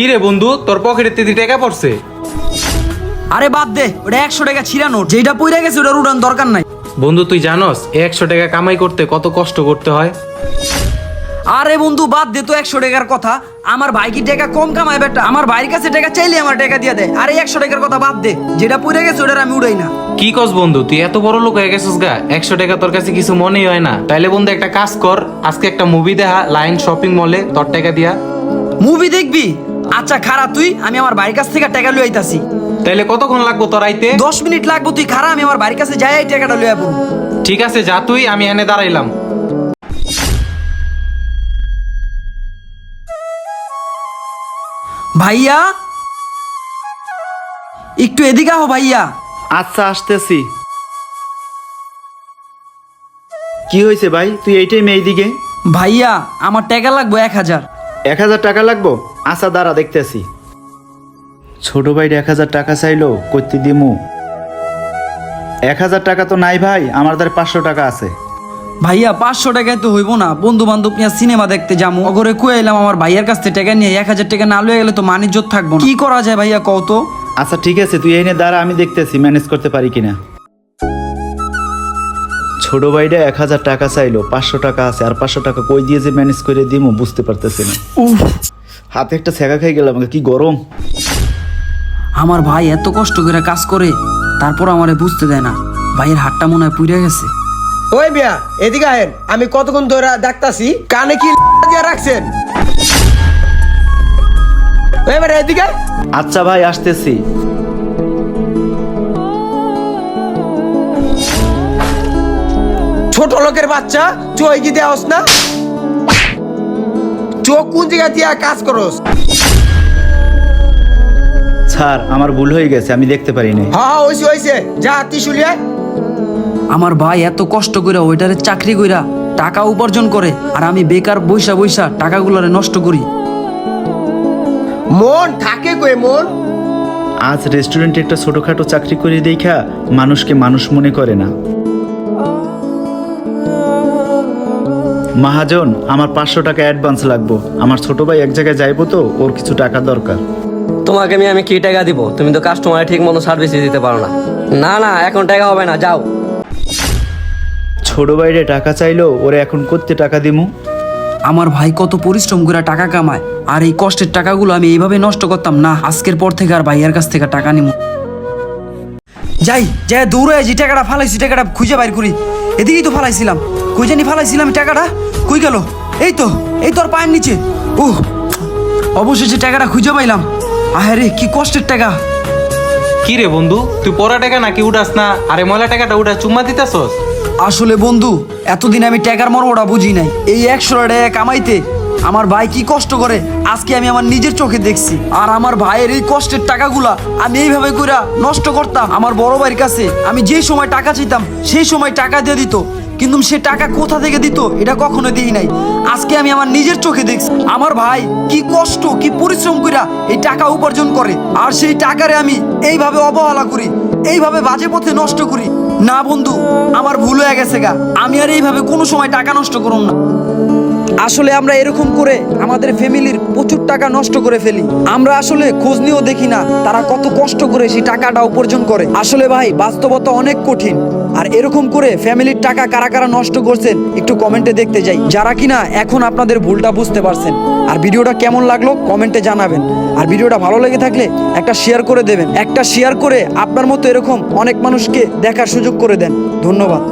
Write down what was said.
কি রে বন্ধু? তোর পকেটে তেতি টাকা পড়ছে। আরে বাদ দে ওটা একশো টাকা ছিঁড়া নোট। যেটা পইরা গেছে ওটার উড়ান দরকার নাই। বন্ধু তুই জানস একশো টাকা কামাই করতে কত কষ্ট করতে হয়? আরে বন্ধু বাদ দে তো একশো টাকার কথা। আমার ভাই কি টাকা কম কামায় বেটা? আমার ভাইয়ের কাছে টাকা চাইলে আমার টাকা দিয়ে দেয়। আরে একশো টাকার কথা বাদ দে যেটা পইরা গেছে ওটার আমি উড়াই না। কি কস বন্ধু তুই এত বড় লোক হয়ে গেছিস গা। একশো টাকা তোর কাছে কিছু মনেই হয় না। তাইলে বন্ধু একটা কাজ কর। আজকে একটা মুভি দেখা লাইন শপিং মলে তোর টাকা দিয়া। মুভি দেখবি? আচ্ছা খারা তুই আমি আমার বাড়ির কাছ থেকে টাকা লুই আইতাছি। তাইলে কতক্ষণ লাগবো তোর আইতে? দশ মিনিট লাগবো তুই খারা আমি আমার বাড়ির কাছে যাই এই টাকাটা লুই আবো ঠিক আছে যা তুই আমি এনে দাঁড়াইলাম। ভাইয়া? একটু এদিকে আহো ভাইয়া। আচ্ছা আসতেছি। কি হয়েছে ভাই? তুই এই টাইমে এইদিকে? ভাইয়া আমার টাকা লাগবে এক হাজার। এক হাজার টাকা লাগবো? আচ্ছা দাঁড়া দেখতেছি। ছোট ভাইর এক হাজার টাকা চাইলো করতে দিমু। এক হাজার টাকা তো নাই ভাই আমার দ্বারা পাঁচশো টাকা আছে। ভাইয়া পাঁচশো টাকায় তো হইব না। বন্ধু বান্ধব নিয়ে সিনেমা দেখতে যাব অগরে কুয়ে এলাম আমার ভাইয়ের কাছ থেকে টাকা নিয়ে এক হাজার টাকা না লয়ে গেলে তো মানিজ্য থাকব না। কি করা যায় ভাইয়া কও তো? আচ্ছা ঠিক আছে তুই এনে দাঁড়া আমি দেখতেছি ম্যানেজ করতে পারি কিনা। ছোট ভাইটা এক হাজার টাকা চাইলো পাঁচশো টাকা আছে আর পাঁচশো টাকা কই দিয়ে যে ম্যানেজ করে দিমু বুঝতে পারতেছি না। উফ, হাতে একটা ছেঁকা খাই গেলাম কি গরম? আমার ভাই এত কষ্ট করে কাজ করে তারপর আমারে বুঝতে দেয় না ভাইয়ের হাতটা মনে হয় পুড়ে গেছে। ওই মিয়া এদিকে আহেন আমি কতক্ষণ ধরে দেখতাছি কানে কি দিয়ে রাখছেন? ওই এবারে এদিকে আচ্ছা ভাই আসতেছি। ছোট লোকের বাচ্চা চোখ কি দেওয়াস না? চোখ কোন জায়গা দিয়ে কাজ করস? স্যার আমার ভুল হয়ে গেছে আমি দেখতে পারি নাই। হ্যাঁ হ্যাঁ হইছে হইছে। যা ত্রিশুলিয়া আমার ভাই এত কষ্ট কইরা ওইটারে চাকরি কইরা টাকা উপার্জন করে আর আমি বেকার বৈশা বৈশা টাকাগুলোরে নষ্ট করি। মন থাকে কই মন? আজ রেস্টুরেন্টে একটা ছোটখাটো চাকরি করে দেখা মানুষকে মানুষ মনে করে না। মহাজন আমার পাঁচশো টাকা অ্যাডভান্স লাগবো। আমার ছোট ভাই এক জায়গায় যাইবো তো ওর কিছু টাকা দরকার। তোমাকে আমি আমি কি টাকা দিব? তুমি তো কাস্টমারে ঠিক মতো সার্ভিস দিতে পারো না। না না এখন টাকা হবে না যাও। ছোট ভাইরে টাকা চাইলো ওরে এখন করতে টাকা দিমু? আমার ভাই কত পরিশ্রম করে টাকা কামায় আর এই কষ্টের টাকাগুলো আমি এইভাবে নষ্ট করতাম না আজকের পর থেকে আর ভাইয়ের কাছ থেকে টাকা নিব যাই যাই দৌড়ে যে টাকাটা ফালাইছি টাকাটা খুঁজে বাইর করি। এদিকেই তো ফালাইছিলাম। কই জানি ফালাইছিলাম টাকাটা? কই গেল? এই তো এই তোর পায়ের নিচে। উহ অবশেষে টাকাটা খুঁজে পাইলাম। আহারে কি কষ্টের টাকা। কি রে বন্ধু তুই পড়া টাকা নাকি উঠাস না? আরে ময়লা টাকাটা উঠা চুম্মা দিতেছস? আসলে বন্ধু এতদিন আমি টাকার মর্মটা বুঝি নাই। এই একশো টাকা কামাইতে আমার ভাই কি কষ্ট করে? আজকে আমি আমার নিজের চোখে দেখছি। আর আমার ভাইয়ের এই কষ্টের টাকাগুলা আমি এইভাবে কইরা নষ্ট করতাম। আমার বড় ভাইয়ের কাছে আমি যে সময় টাকা চাইতাম সেই সময় টাকা দিয়ে দিত। কিন্তু সে টাকা কোথা থেকে দিত, এটা কখনো দিই নাই। আজকে আমি আমার নিজের চোখে দেখছি। আমার ভাই কি কষ্ট, কি পরিশ্রম কইরা এই টাকা উপার্জন করে। আর সেই টাকারে আমি এইভাবে অবহেলা করি, এইভাবে বাজে পথে নষ্ট করি। না বন্ধু, আমার ভুল হয়ে গেছে গা। আমি আর এইভাবে কোনো সময় টাকা নষ্ট করুন না। আসলে আমরা এরকম করে আমাদের ফ্যামিলির প্রচুর টাকা নষ্ট করে ফেলি। আমরা আসলে খোঁজ নিয়েও দেখি না তারা কত কষ্ট করে সেই টাকাটা উপার্জন করে। আসলে ভাই, বাস্তবতা অনেক কঠিন। আর এরকম করে ফ্যামিলির টাকা কারা কারা নষ্ট করছেন একটু কমেন্টে দেখতে যাই। যারা কিনা এখন আপনাদের ভুলটা বুঝতে পারছেন। আর ভিডিওটা কেমন লাগল কমেন্টে জানাবেন। আর ভিডিওটা ভালো লেগে থাকলে একটা শেয়ার করে দেবেন। একটা শেয়ার করে আপনার মতো এরকম অনেক মানুষকে দেখার সুযোগ করে দেন। ধন্যবাদ।